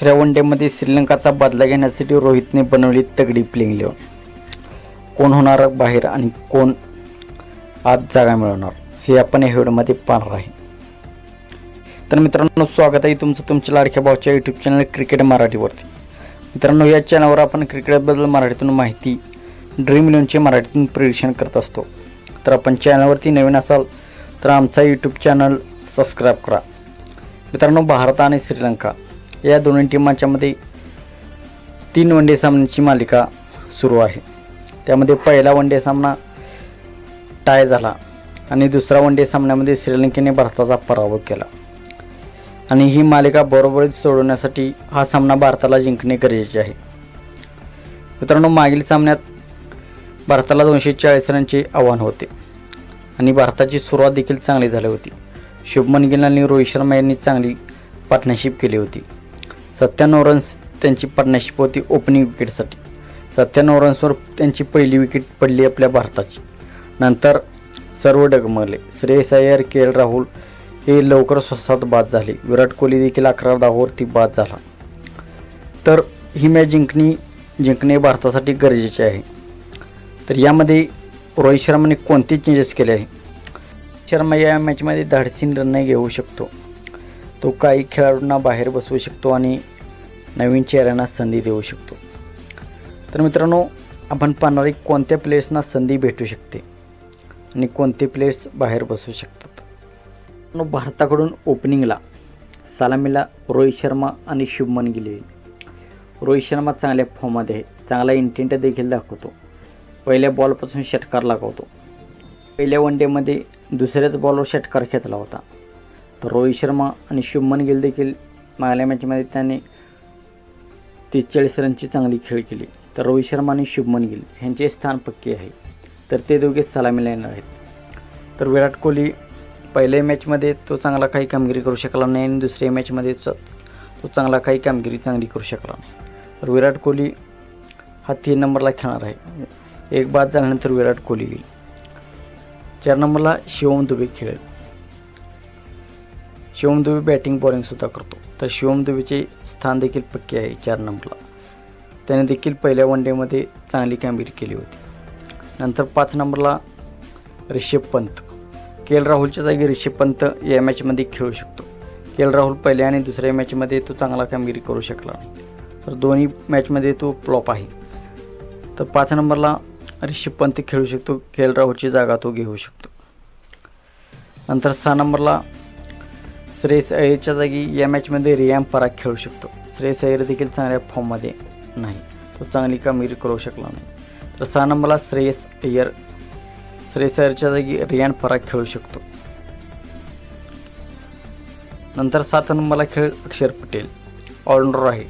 दुसऱ्या वन डेमध्ये श्रीलंकाचा बदला घेण्यासाठी रोहितने बनवली तगडी प्लेइंग इलेव्हन कोण होणार बाहेर आणि कोण आज जागा मिळवणार हे आपण या व्हिडिओमध्ये पाहणार आहे. तर मित्रांनो स्वागत आहे तुमचं तुमच्या लाडक्या भाऊच्या यूट्यूब चॅनल क्रिकेट मराठीवरती. मित्रांनो या चॅनलवर आपण क्रिकेटबद्दल मराठीतून माहिती ड्रीम इलेवनचे मराठीतून प्रिडिक्शन करत असतो. तर आपण चॅनलवरती नवीन असाल तर आमचा यूट्यूब चॅनल सबस्क्राईब करा. मित्रांनो भारत आणि श्रीलंका या दोन्ही टीमांच्यामध्ये तीन वन डे सामन्यांची मालिका सुरू आहे. त्यामध्ये पहिला वन डे सामना टाय झाला आणि दुसरा वन डे सामन्यामध्ये श्रीलंकेने भारताचा पराभव केला. आणि ही मालिका बरोबरीत सोडवण्यासाठी हा सामना भारताला जिंकणे गरजेचे आहे. मित्रांनो मागील सामन्यात भारताला दोनशे चाळीस रनचे आव्हान होते आणि भारताची सुरुवात देखील चांगली झाली होती. शुभमन गिल आणि रोहित शर्मा यांनी चांगली पार्टनरशिप केली होती. सत्त्याण्णव रन्स त्यांची पन्नाशी होती ओपनिंग विकेटसाठी सत्त्याण्णव रन्सवर त्यांची पहिली विकेट पडली आपल्या भारताची. नंतर सर्व डगमगले. श्रेयस अय्यर के एल राहुल हे लवकर स्वस्तात बाद झाले. विराट कोहली देखील अकरा धावावरती बाद झाला. तर ही मॅच जिंकणी जिंकणे भारतासाठी गरजेचे आहे. तर यामध्ये रोहित शर्माने कोणते चेंजेस केले आहे? शर्मा या मॅचमध्ये धाडसीन निर्णय घेऊ शकतो. तो काही खेळाडूंना बाहेर बसवू शकतो आणि नवीन चेहऱ्यांना संधी देऊ शकतो. तर मित्रांनो आपण पाहणारे कोणत्या प्लेयर्सना संधी भेटू शकते आणि कोणते प्लेयर्स बाहेर बसू शकतात. भारताकडून ओपनिंगला सलामीला रोहित शर्मा आणि शुभमन गिल. रोहित शर्मा चांगल्या फॉर्ममध्ये आहे. चांगला इंटेंट देखील दाखवतो. पहिल्या बॉलपासून षटकार लागवतो. पहिल्या वन डेमध्ये दुसऱ्याच बॉलवर षटकार खेचला होता. तर रोहित शर्मा आणि शुभमन गिल देखील मागल्या मॅचमध्ये त्याने तीस रनची चांगली खेळ केली. तर रोहित शर्मा आणि शुभमन गिल यांचे स्थान पक्के आहे. तर ते दोघे सलामीला येणार आहेत. तर विराट कोहली पहिल्या मॅचमध्ये तो चांगला काही कामगिरी करू शकला नाही आणि दुसऱ्या मॅचमध्ये तो चांगला काही कामगिरी चांगली करू शकला नाही. तर विराट कोहली हा तीन नंबरला खेळणार आहे. एक बाद झाल्यानंतर विराट कोहली येईल. चार नंबरला शिवम दुबे खेळेल. शिवम बॅटिंग बॉलिंगसुद्धा करतो. तर शिवम स्थान देखील पक्के आहे चार नंबरला त्याने देखील पहिल्या वन डेमध्ये चांगली कामगिरी केली होती. नंतर पाच नंबरला रिषभ पंत. के एल राहुलच्या जागी रिषभ पंत या मॅचमध्ये खेळू शकतो. के एल राहुल पहिल्या आणि दुसऱ्या मॅचमध्ये तो चांगला कामगिरी करू शकला नाही. तर दोन्ही मॅचमध्ये तो फ्लॉप आहे. तर पाच नंबरला रिषभ पंत खेळू शकतो. के एल राहुलची जागा तो घेऊ शकतो. नंतर सहा नंबरला श्रेयस अय्यरच्या जागी या मॅचमध्ये रियाम पराग खेळू शकतो. श्रेयस अय्यर देखील चांगल्या फॉर्ममध्ये नाही. तो चांगली कामगिरी करू शकला नाही. तर सहा नंबरला श्रेयस अय्यर श्रेयस अय्यरच्या जागी रियान पराग खेळू शकतो. नंतर सात नंबरला खेळ अक्षर पटेल. ऑलराऊंडर आहे.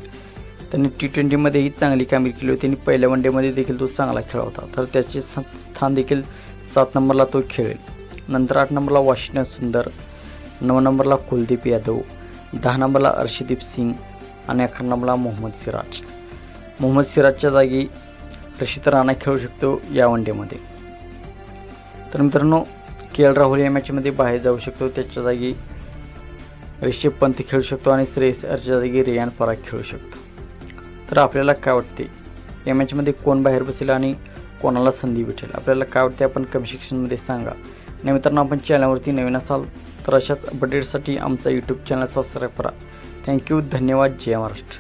त्यांनी टी ट्वेंटीमध्येही चांगली कामगिरी केली होती आणि पहिल्या वन डेमध्ये देखील तो चांगला खेळ होता. तर त्याचे स्थान देखील सात नंबरला तो खेळेल. नंतर आठ नंबरला वॉशिंग्टन सुंदर. नऊ नंबरला कुलदीप यादव दहा नंबरला अर्षदीप सिंग आणि अकरा नंबरला मोहम्मद सिराज. मोहम्मद सिराजच्या जागी रशीद राणा खेळू शकतो या वन डेमध्ये तर मित्रांनो के एल राहुल या मॅचमध्ये बाहेर जाऊ शकतो. त्याच्या जागी रिषभ पंत खेळू शकतो आणि श्रेयस अय्यरच्या जागी रियान पराग खेळू शकतो. तर आपल्याला काय वाटते? या मॅचमध्ये कोण बाहेर बसेल आणि कोणाला संधी भेटेल? आपल्याला काय वाटते? आपण कमी सेक्शनमध्ये सांगा. आणि मित्रांनो आपण चॅनलवरती नवीन असाल तर अशाच अपडेटसाठी आमचा यूट्यूब चॅनल सबस्क्राईब करा. थँक्यू धन्यवाद. जय महाराष्ट्र.